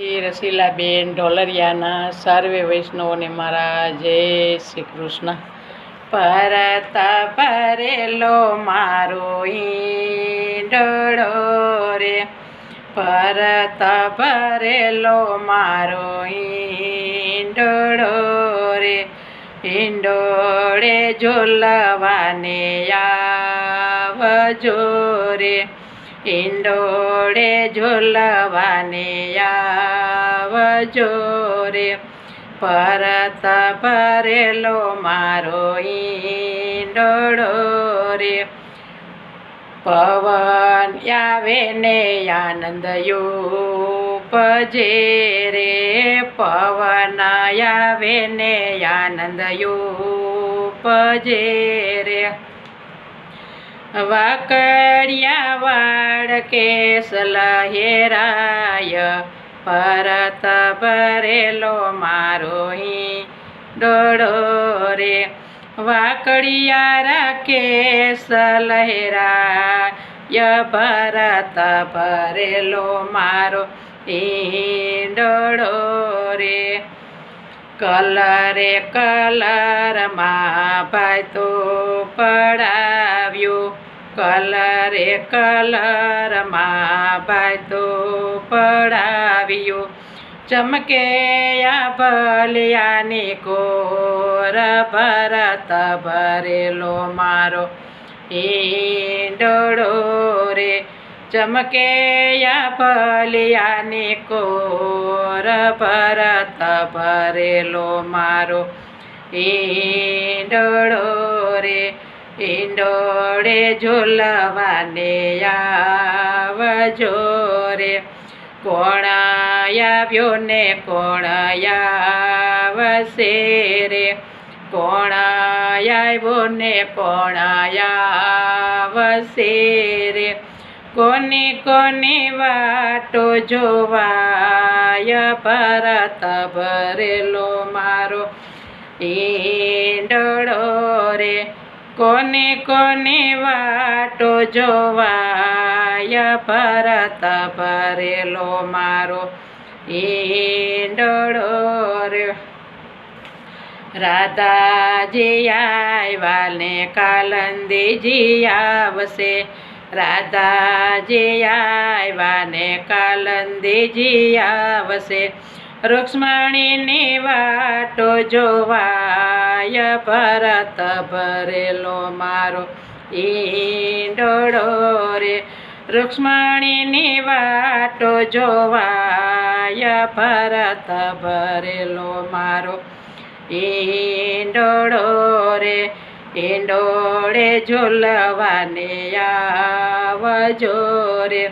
એ રસીલાબેન ઢોલરિયાના સર્વે વૈષ્ણવોને મારા જય શ્રી કૃષ્ણ. પરતા ભરેલો મારો ઈંડળો રે. પરતા ભરેલો મારો ઈંડળો રે. ઈંડોળે ઝોલવાને આવજો રે. ઈંડોળે ઝૂલવાને આવજો રે. પરત ભરેલો મારો ઈંડોળો રે. પવન આવે ને આનંદ ઉપજે રે. પવન આવે ને આનંદ ઉપજે રે. વાકડિયા વાળ કેસ લહેરાય પરત ભરેલો મારો ડોળો રે. વાકડિયા કેસ લહેરાય ભરત ભરેલો મારો ઈંડોળો રે. કલરે કલરમાં ભાઈ તો પડાવ્યું કલરે કલરમાં ભાઈ તો પડાવ્યું. ચમકે ભલિયાની કોર ભરત ભરેલો મારો. ઈંડોળો રે. ચમકે આ ભલિયાની કોર ભરત ભરેલો મારો. ઈંડોળો રે. ઈંડોળે ઝૂલવાને આવજો રે. કોણ આવ્યો ને કોણ આવશે રે? કોણ આવ્યો ને કોણ આવશે રે? કોની કોની વાટો જોવાય? ભરત ભરેલો મારો. ઈંડળો રે. કોની કોને વાટો જોવાય? ભરત ભરેલો મારો ઈંડળો રે. રાધાજી આવ્યા ને કાલંદીજી આવશે. રાધાજી આવ્યા ને કાલંદીજી આવશે. રૂક્ષ્મણીની વાટો જોવાય, ભરત ભરેલો મારો ઈંડોડો રે. રૂક્ષ્મણીની વાટો જોવાય, ભરત ભરેલો મારો ઈંડોડો રે. ઈંડોળે ઝૂલવાને આવજો રે.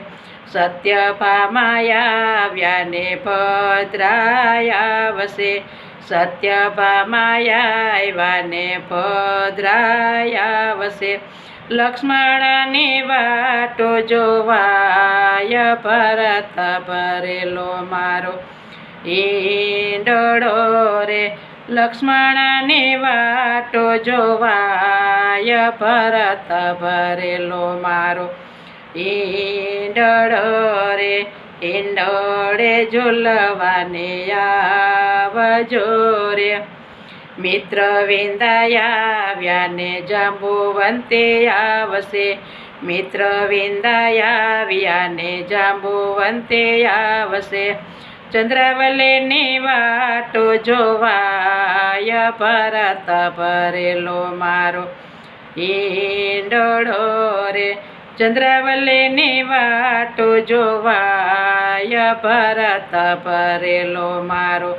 સત્યભામાયાવ્યાને ભદ્રાયાવશે સત્યભામાયાવ્યાને ભદ્રાયાવશે લક્ષ્મણની વાટો જોવાય ભરત ભરેલો મારો ઈંડળો રે લક્ષ્મણની વાટો જોવાય ભરત ભરેલો મારો ઈંડળો રે ઈંડળે ઝૂલવાને આવજો મિત્ર વિંદાયાવ્યાને જાંબુવંતે આવશે. મિત્ર વિંદાયાવ્યાને જાંબુવંતે આવશે. ચંદ્રાવલેની વાટો જોવાય, ભરત ભરેલો મારો. ઈંડળો રે ચંદ્રાવલેની વાટો જોવાય, ભરત ભરેલો મારો.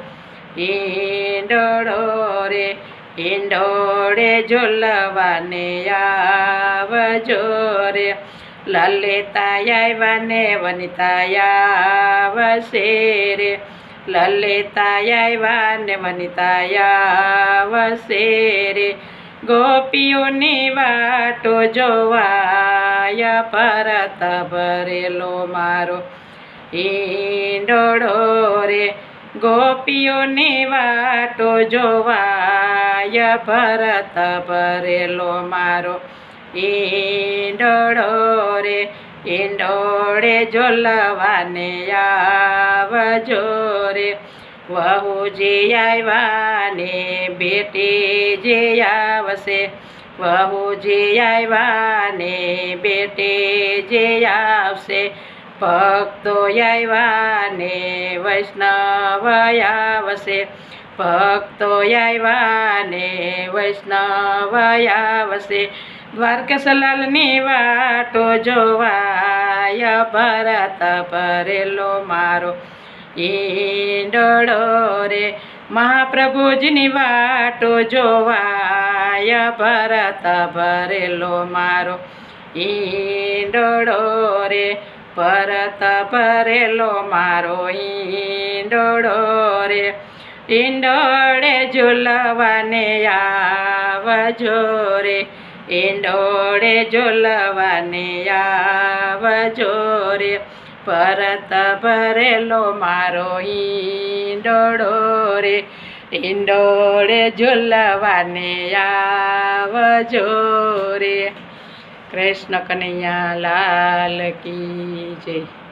ઈંડોળો રે ઈંડોળે ઝોલવાને આવજો રે. લલિતા આવ્યાને વનિતા આવશે રે. લલિતા આવ્યાને વનિતા રે. ગોપીઓની વાટો જોવાય પરત ભરેલો મારો. ઈંડોળો રે, ગોપીઓની વાટો જોવાયા ભરત ભરેલો મારો. ઈંડળો રે, ઈંડોળે ઝોલવાને આવજો રે. વહુજી આવ્યા ને બેટી જે આવશે. વહુજી આવ્યા ને બેટી જે આવશે. ભક્તો આવ્યા ને વૈષ્ણવ આવશે. ભક્તો આવ્યા ને વૈષ્ણવ આવશે. દ્વારકેશલાલની વાટો જોવાય, ભરત ભરેલો મારો. ઈંડળો રે, મહાપ્રભુજીની વાટો જોવાય ભરત ભરેલો મારો ઈંડોડો રે. ભરત ભરેલો મારો ઈંડોડો રે. ઈંડોળે ઝુલવાને આવજો રે. ઈંડોળે ઝુલવાને આવજો રે. ભરત ભરેલો મારો ઈંડોડો રે. ઈંડોળે ઝૂલવાને આવજો રે. કૃષ્ણ કનૈયા લાલ કી જય.